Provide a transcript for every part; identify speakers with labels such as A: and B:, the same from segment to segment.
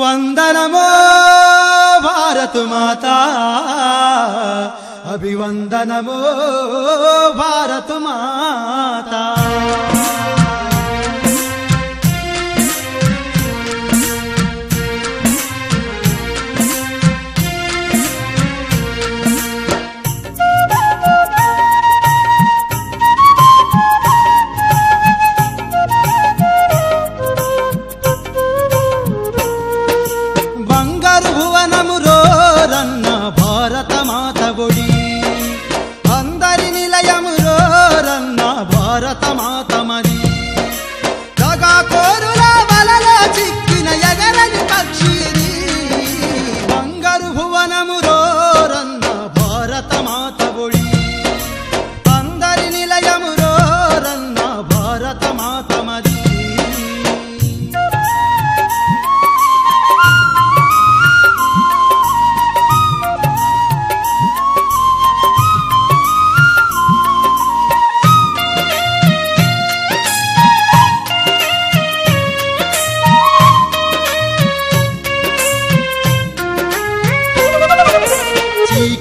A: వందనమో భారతు మాత అభివందనమో భారతు మాత భారత మాత కోరుల వలలో చిక్కిన ఎగరని పక్షిది. బంగారు భువనము రోరన్న భారత మాత ఒడి. అందరి నిలయము రోరన్న భారత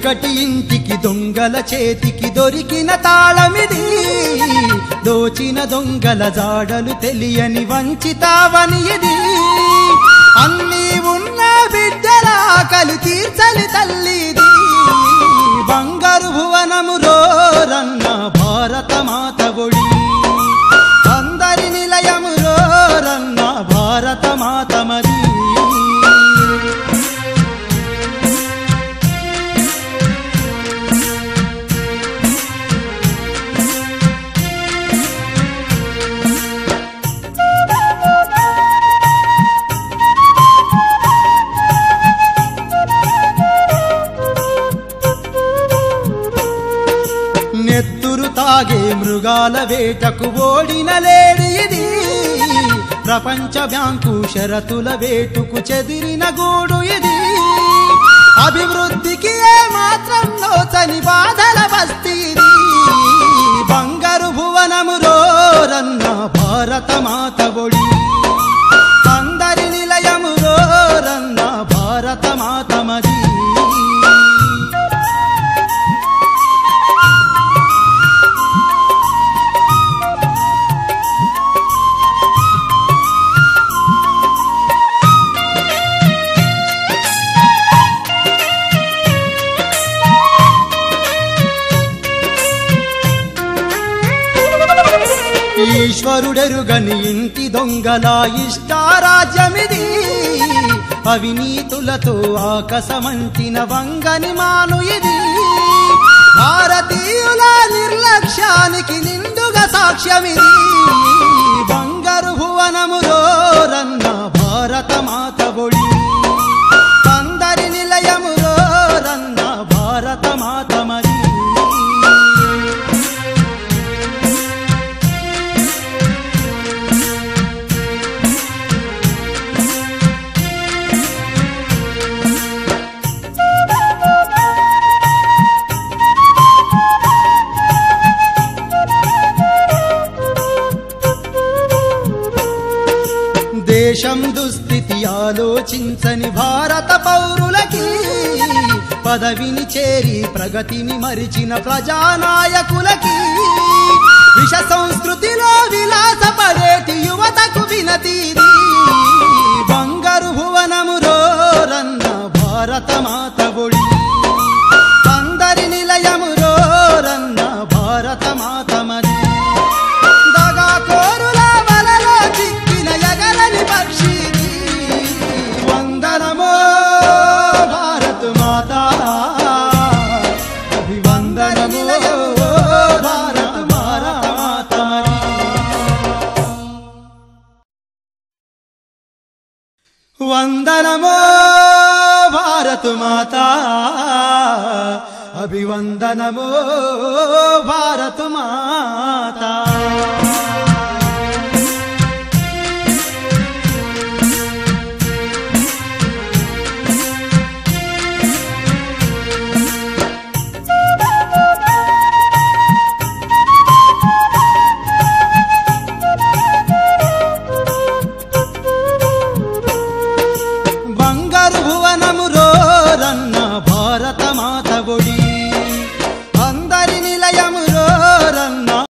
A: చీకటి ఇంటికి దొంగల చేతికి దొరికిన తాళమిది. దోచిన దొంగల జాడలు తెలియని వంచితావని ఇది. అన్నీ ఉన్న బిడ్డల ఆకలి తీర్చలి తల్లిది. నెత్తురు మృగాల వేటకు ఓడిన లేడి ఇది. ప్రపంచ బ్యాంకు షరతుల వేటుకు చెదిరిన గూడు ఇది. అభివృద్ధికి ఏ మాత్రం లోచని బాధల బస్తీది బంగారు భువనము రోరన్న భారత మాత ఈశ్వరుడెరుగని ఇంటి దొంగల ఇష్టారాజ్యమిది అవినీతులతో ఆకసమంచిన వంగని మాను ఇది భారతీయుల నిర్లక్ష్యానికి నిండుగా సాక్ష్యమిది. బంగారు భువనములో రన్న భారత మాత దేశం దుస్థితి ఆలోచించని భారత పౌరులకి పదవిని చేరి ప్రగతిని మరిచిన ప్రజానాయకులకి విష సంస్కృతిలో విలాసపడేటి యువతకు వినతీది బంగారు భువనము రోరన్న భారత మాత అభివందనమో భారత భారత మాత వందనమో భారత మాత. అభివందనమో భారత మాతా.